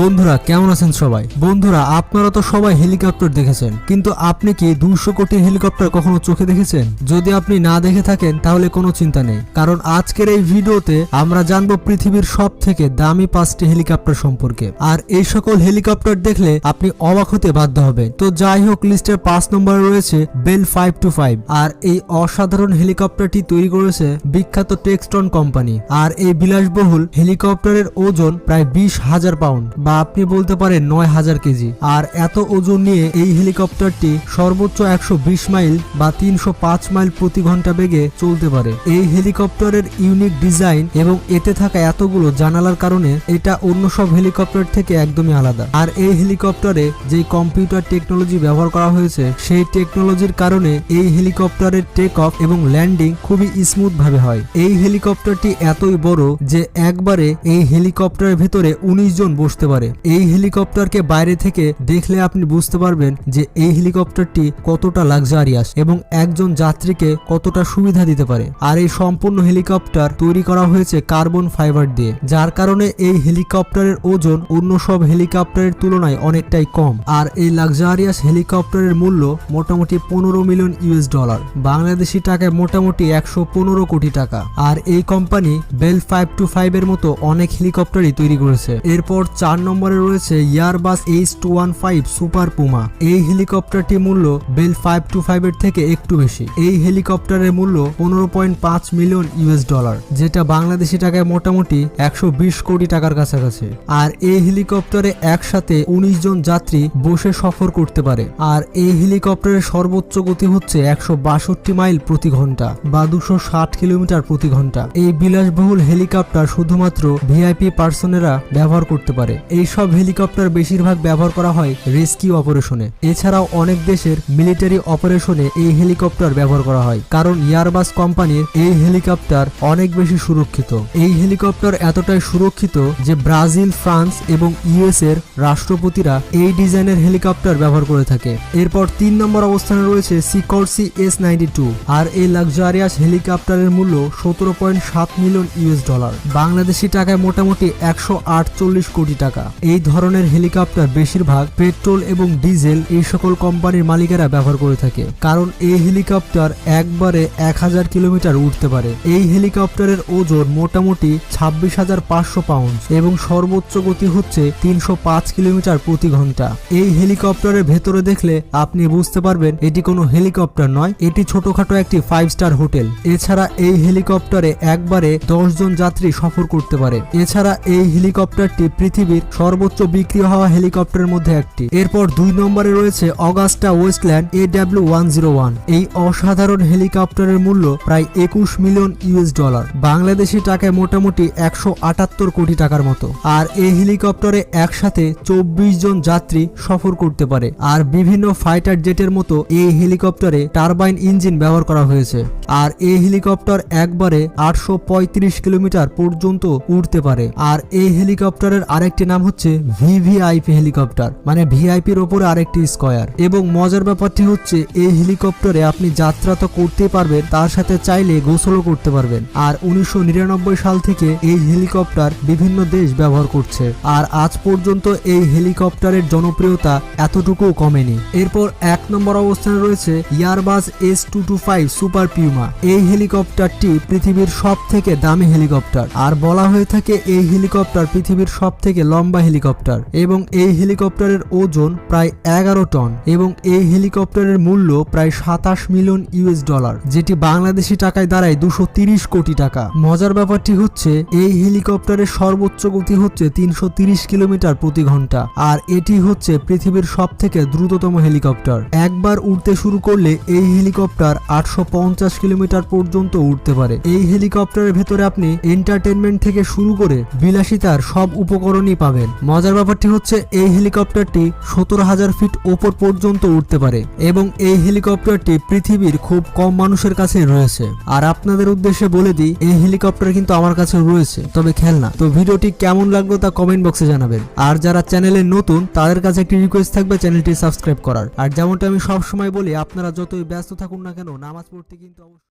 বন্ধুরা, কেমন আছেন সবাই? বন্ধুরা, আপনারা তো সবাই হেলিকপ্টার দেখেছেন, কিন্তু আপনি কি দুশো কোটি হেলিকপ্টার কখনো চোখে দেখেছেন? যদি আপনি না দেখে থাকেন, তাহলে কোনো চিন্তা নেই, কারণ আজকের এই ভিডিওতে আমরা জানব পৃথিবীর সব থেকে দামি পাঁচটি হেলিকপ্টার সম্পর্কে। আর এই সকল হেলিকপ্টার দেখলে আপনি অবাক হতে বাধ্য হবেন। তো যাই হোক, লিস্টের পাঁচ নম্বরে রয়েছে বেল ফাইভ টু ফাইভ, আর এই অসাধারণ হেলিকপ্টারটি তৈরি করেছে বিখ্যাত টেক্সটন কোম্পানি, আর এই বিলাসবহুল হেলিকপ্টারের ওজন প্রায় বিশ হাজার পাউন্ড। বা আপনি বলতে পারেন নয় হাজার কেজি। আর এত ওজন নিয়ে এই হেলিকপ্টারটি সর্বোচ্চ একশো বিশ মাইল বা তিনশো পাঁচ মাইল প্রতি ঘণ্টা বেগে চলতে পারে। এই হেলিকপ্টারের ইউনিক ডিজাইন এবং এতে থাকা এতগুলো জানালার কারণে এটা অন্য সব হেলিকপ্টার থেকে একদমই আলাদা। আর এই হেলিকপ্টারে যে কম্পিউটার টেকনোলজি ব্যবহার করা হয়েছে, সেই টেকনোলজির কারণে এই হেলিকপ্টারের টেক অফ এবং ল্যান্ডিং খুবই স্মুথ ভাবে হয়। এই হেলিকপ্টারটি এতই বড় যে একবারে এই হেলিকপ্টারের ভেতরে উনিশ জন বসতে পারে। এই হেলিকপ্টারকে বাইরে থেকে দেখলে আপনি বুঝতে পারবেন যে এই হেলিকপ্টারটি কতটা লাক্সারিয়াস এবং একজন যাত্রীকে কতটা সুবিধা দিতে পারে। আর এই সম্পূর্ণ হেলিকপ্টার তৈরি করা হয়েছে কার্বন ফাইবার দিয়ে, যার কারণে এই হেলিকপ্টারের ওজন অন্য সব হেলিকপ্টারের তুলনায় অনেকটাই কম। আর এই লাক্সারিয়াস হেলিকপ্টারের মূল্য মোটামুটি পনেরো মিলিয়ন ইউএস ডলার, বাংলাদেশি টাকায় মোটামুটি একশো পনেরো কোটি টাকা। আর এই company Bell five two five এর মতো অনেক হেলিকপ্টারই তৈরি করেছে। এরপর চার নম্বরে রয়েছে Airbus H two one five super Puma এই হেলিকপ্টারটি মূল্য বেল ফাইভ টু ফাইভ এর থেকে একটু বেশি। এই হেলিকপ্টারের মূল্য পনেরো পয়েন্ট পাঁচ মিলিয়ন ইউএস ডলার, যেটা বাংলাদেশি টাকায় মোটামুটি একশো বিশ কোটি টাকার কাছাকাছি। আর এই হেলিকপ্টারে একসাথে উনিশ জন যাত্রী বসে সফর করতে পারে। আর এই হেলিকপ্টারের সর্বোচ্চ গতি হচ্ছে একশো বাষট্টি মাইল প্রতি ঘণ্টা বা দুশো ষাট কিলোমিটার প্রতি ঘণ্টা। এই বিলাসবহুল হেলিকপ্টার শুধুমাত্র ভিআইপি পার্সনেরা ব্যবহার করতে পারে। এই সব হেলিকপ্টার বেশিরভাগ ব্যবহার করা হয় রেস্কিউ অপারেশনে। এছাড়াও অনেক দেশের মিলিটারি অপারেশনে এই হেলিকপ্টার ব্যবহার করা হয়, কারণ ইয়ারবাস কোম্পানির এই হেলিকপ্টার অনেক বেশি সুরক্ষিত। এই হেলিকপ্টার এতটাই সুরক্ষিত যে ব্রাজিল, ফ্রান্স এবং ইউএস এর রাষ্ট্রপতিরা এই ডিজাইনের হেলিকপ্টার ব্যবহার করে থাকে। এরপর তিন নম্বর অবস্থানে রয়েছে সিকরসি এস নাইনটি টু আর এই লাক্সারিয়াস হেলিকপ্টারের মূল্য সতেরো পয়েন্ট সাত মিলিয়ন ইউএস ডলার। বাংলাদেশি টাকায় মোটামুটি একশো আটচল্লিশ কোটি টাকা। এই ধরনের হেলিকপ্টার বেশিরভাগ পেট্রোল এবং ডিজেল এই সকল কোম্পানির মালিকেরা ব্যবহার করে থাকে। কারণ এই হেলিকপ্টার একবারে এক হাজার কিলোমিটার উঠতে পারে। এই হেলিকপ্টারের ওজন মোটামুটি ছাব্বিশ হাজার পাঁচশো পাউন্ড এবং সর্বোচ্চ গতি হচ্ছে তিনশো পাঁচ কিলোমিটার প্রতি ঘণ্টা। এই হেলিকপ্টারের ভেতরে দেখলে আপনি বুঝতে পারবেন এটি কোনো হেলিকপ্টার নয়, এটি ছোটখাটো একটি ফাইভ স্টার হোটেল। এছাড়া এই হেলিকপ্টারে একবারে দশজন যাত্রী সফর করতে পারে। এছাড়া এই হেলিকপ্টারটি পৃথিবীর সর্বোচ্চ বিক্রি হওয়া হেলিকপ্টারের মধ্যে একটি। এরপর দুই নম্বরে রয়েছে Agusta Westland A W one zero one. এই অসাধারণ হেলিকপ্টারের মূল্য প্রায় একুশ মিলিয়ন ইউএস ডলার। বাংলাদেশি টাকায় মোটামুটি একশো আটাত্তর কোটি টাকার মতো। আর এই হেলিকপ্টারে একসাথে চব্বিশ জন যাত্রী সফর করতে পারে। আর বিভিন্ন ফাইটার জেটের মতো এই হেলিকপ্টারে টারবাইন ইঞ্জিন ব্যবহার করা হয়েছে। আর এই হেলিকপ্টার একবারে আটশো পঁয়ত্রিশ কিলোমিটার পর্যন্ত উড়তে পারে। আর এই হেলিকপ্টারের আরেকটি নাম হচ্ছে ভিভিআইপি হেলিকপ্টার মানে ভিআইপির ওপরে আরেকটি স্কয়ার। এবং মজার ব্যাপারটি হচ্ছে, এই হেলিকপ্টারে আপনি যাত্রা তো করতেই পারবেন, তার সাথে চাইলে গোসলও করতে পারবেন। আর উনিশশো সাল থেকে এই হেলিকপ্টার বিভিন্ন দেশ ব্যবহার করছে। আর আজ পর্যন্ত এই হেলিকপ্টারের জনপ্রিয়তা এতটুকু কমেনি। এরপর এক নম্বর অবস্থানে রয়েছে Airbus S two two five super Puma. এই হেলিকপ্টারটি পৃথিবীর সব থেকে দামি হেলিকপ্টার। আর বলা হয়ে থাকে, এই হেলিকপ্টার পৃথিবীর সব থেকে লম্বা হেলিকপ্টার এবং এই হেলিকপ্টারের ওজন প্রায় এগারো টন এবং এই হেলিকপ্টারের মূল্য প্রায় সাতাশ মিলিয়ন ইউএস ডলার, যেটি বাংলাদেশি টাকায় দাঁড়ায় দুশো কোটি টাকা। মজার ব্যাপারটি হচ্ছে, এই হেলিকপ্টারের সর্বোচ্চ গতি হচ্ছে তিনশো তিরিশ কিলোমিটার প্রতি ঘণ্টা, আর এটি হচ্ছে পৃথিবীর সব থেকে দ্রুততম হেলিকপ্টার। একবার উড়তে শুরু করলে এই হেলিকপ্টার আটশো পঞ্চাশ কিলোমিটার পর্যন্ত উঠতে পারে। এই হেলিকপ্টারের ভেতরে আপনি এন্টারটেনমেন্ট থেকে শুরু করে বিলাসিতার সব উপকরণই পাবেন। মজার ব্যাপারটি হচ্ছে, এই হেলিকপ্টারটি সতেরো হাজার ফিট ওপর পর্যন্ত উঠতে পারে এবং এই হেলিকপ্টারটি পৃথিবীর খুব কম মানুষের কাছে রয়েছে। আর আপনাদের উদ্দেশ্যে বলে দিই, এই হেলিকপ্টার কিন্তু আমার কাছে রয়েছে, তবে খেলনা তো ভিডিওটি কেমন লাগল তা কমেন্ট বক্সে জানাবেন। আর যারা চ্যানেলে নতুন, তাদের কাছে একটি রিকোয়েস্ট থাকবে চ্যানেলটি সাবস্ক্রাইব করার। আর যেমনটা আমি সবসময় বলি, আপনারা যতই ব্যস্ত থাকুন না কেন, নামাজ পড়তে কিন্তু অবশ্যই